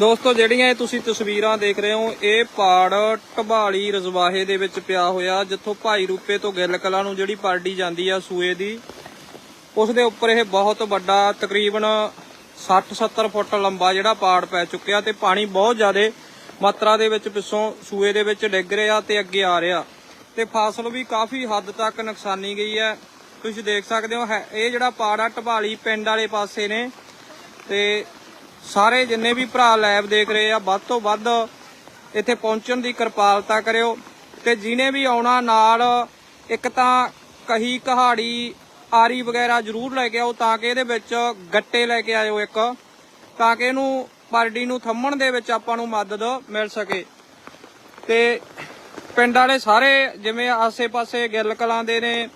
ਦੋਸਤੋ, ਜਿਹੜੀਆਂ ਇਹ ਤੁਸੀਂ ਤਸਵੀਰਾਂ ਦੇਖ ਰਹੇ ਹੋ, ਇਹ ਪਾੜ ਢਬਾਲੀ ਰਜ਼ਵਾਹੇ ਦੇ ਵਿੱਚ ਪਿਆ ਹੋਇਆ, ਜਿੱਥੋਂ ਭਾਈ ਰੂਪੇ ਤੋਂ ਗਿੱਲ ਕਲਾਂ ਨੂੰ ਜਿਹੜੀ ਪਾਰਟੀ ਜਾਂਦੀ ਆ ਸੂਏ ਦੀ, ਉਸ ਦੇ ਉੱਪਰ ਇਹ ਬਹੁਤ ਵੱਡਾ ਤਕਰੀਬਨ 60-70 ਫੁੱਟ ਲੰਬਾ ਜਿਹੜਾ ਪਾੜ ਪੈ ਚੁੱਕਿਆ ਤੇ ਪਾਣੀ ਬਹੁਤ ਜ਼ਿਆਦਾ ਮਾਤਰਾ ਦੇ ਵਿੱਚ ਪਿੱਛੋਂ ਸੂਏ ਦੇ ਵਿੱਚ ਡਿੱਗ ਰਿਹਾ ਤੇ ਅੱਗੇ ਆ ਰਿਹਾ। ਤੇ ਫਸਲ ਵੀ ਕਾਫੀ ਹੱਦ ਤੱਕ ਨੁਕਸਾਨੀ ਗਈ ਹੈ। ਤੁਸੀਂ ਦੇਖ ਸਕਦੇ ਹੋ, ਹੈ- ਇਹ ਜਿਹੜਾ ਪਾੜ ਆ, ਢਬਾਲੀ ਪਿੰਡ ਵਾਲੇ ਪਾਸੇ ਨੇ। ਤੇ ਸਾਰੇ ਜਿੰਨੇ ਵੀ ਭਰਾ ਲੈਬ ਦੇਖ ਰਹੇ ਆ, ਵੱਧ ਤੋਂ ਵੱਧ ਇੱਥੇ ਪਹੁੰਚਣ ਦੀ ਕਿਰਪਾਲਤਾ ਕਰਿਓ ਤੇ ਜਿਨੇ ਵੀ ਆਉਣਾ ਨਾਲ ਇੱਕ ਤਾਂ ਕਹੀ ਕਹਾੜੀ, ਆਰੀ ਵਗੈਰਾ ਜ਼ਰੂਰ ਲੈ ਕੇ ਆਓ ਤਾਂ ਕਿ ਇਹਦੇ ਵਿੱਚ ਗੱਟੇ ਲੈ ਕੇ ਆਇਓ ਇੱਕ, ਤਾਂ ਕਿ ਇਹਨੂੰ ਪਾਰਟੀ ਨੂੰ ਥੰਮਣ ਦੇ ਵਿੱਚ ਆਪਾਂ ਨੂੰ ਮਦਦ ਮਿਲ ਸਕੇ। ਤੇ ਪਿੰਡ ਵਾਲੇ ਸਾਰੇ ਜਿਵੇਂ ਆਸੇ-ਪਾਸੇ ਗਿੱਲ ਕਲਾਂ ਦੇ ਨੇ,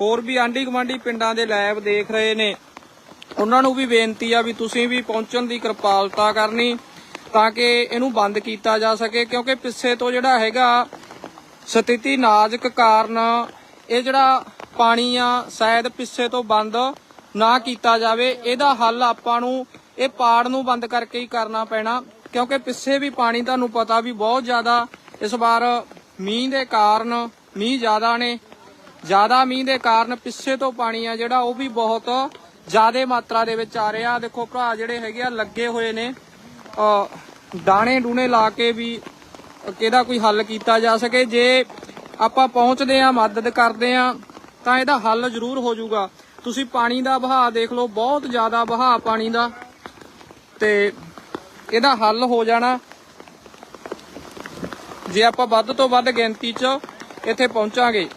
ਹੋਰ ਵੀ ਆਂਢੀ ਗੁਆਂਢੀ ਪਿੰਡਾਂ ਦੇ ਲੈਬ ਦੇਖ ਰਹੇ ਨੇ ਉਹਨਾਂ ਨੂੰ ਵੀ ਬੇਨਤੀ ਆ ਵੀ ਤੁਸੀਂ ਵੀ ਪਹੁੰਚਣ ਦੀ ਕਿਰਪਾਲਤਾ ਕਰਨੀ ਤਾਂ ਕਿ ਇਹਨੂੰ ਬੰਦ ਕੀਤਾ ਜਾ ਸਕੇ, ਕਿਉਂਕਿ ਪਿੱਛੇ ਤੋਂ ਜਿਹੜਾ ਹੈਗਾ ਸਥਿਤੀ ਨਾਜ਼ੁਕ ਕਾਰਨ ਇਹ ਜਿਹੜਾ ਪਾਣੀ ਆ ਸ਼ਾਇਦ ਪਿੱਛੇ ਤੋਂ ਬੰਦ ਨਾ ਕੀਤਾ ਜਾਵੇ, ਇਹਦਾ ਹੱਲ ਆਪਾਂ ਨੂੰ ਇਹ ਪਾੜ ਨੂੰ ਬੰਦ ਕਰਕੇ ਹੀ ਕਰਨਾ ਪੈਣਾ, ਕਿਉਂਕਿ ਪਿੱਛੇ ਵੀ ਪਾਣੀ ਤੁਹਾਨੂੰ ਪਤਾ ਵੀ ਬਹੁਤ ਜ਼ਿਆਦਾ ਇਸ ਵਾਰ ਮੀਂਹ ਦੇ ਕਾਰਨ, ਮੀਂਹ ਜ਼ਿਆਦਾ ਨੇ, ਜ਼ਿਆਦਾ ਮੀਂਹ ਦੇ ਕਾਰਨ ਪਿੱਛੇ ਤੋਂ ਪਾਣੀ ਆ ਜਿਹੜਾ ਉਹ ਵੀ ਬਹੁਤ ਜ਼ਿਆਦਾ ਮਾਤਰਾ ਦੇ ਵਿੱਚ ਆ ਰਿਹਾ ਦੇਖੋ ਭਰਾ, ਜਿਹੜੇ ਹੈਗੇ ਆ, ਲੱਗੇ ਹੋਏ ਨੇ। ਦਾਣੇ ਡੂਣੇ ਲਾ ਕੇ ਵੀ ਕਿਹਦਾ ਕੋਈ ਹੱਲ ਕੀਤਾ ਜਾ ਸਕੇ। ਜੇ ਆਪਾਂ ਪਹੁੰਚਦੇ ਆ, ਮਦਦ ਕਰਦੇ ਆ, ਤਾਂ ਇਹਦਾ ਹੱਲ ਜ਼ਰੂਰ ਹੋ ਜਾਊਗਾ। ਤੁਸੀਂ ਪਾਣੀ ਦਾ ਵਹਾਅ ਦੇਖ ਲਓ, ਬਹੁਤ ਜ਼ਿਆਦਾ ਵਹਾਅ ਪਾਣੀ ਦਾ। ਤੇ ਇਹਦਾ ਹੱਲ ਹੋ ਜਾਣਾ। ਜੇ ਆਪਾਂ ਵੱਧ ਤੋਂ ਵੱਧ ਗਿਣਤੀ 'ਚ ਇੱਥੇ ਪਹੁੰਚਾਂਗੇ।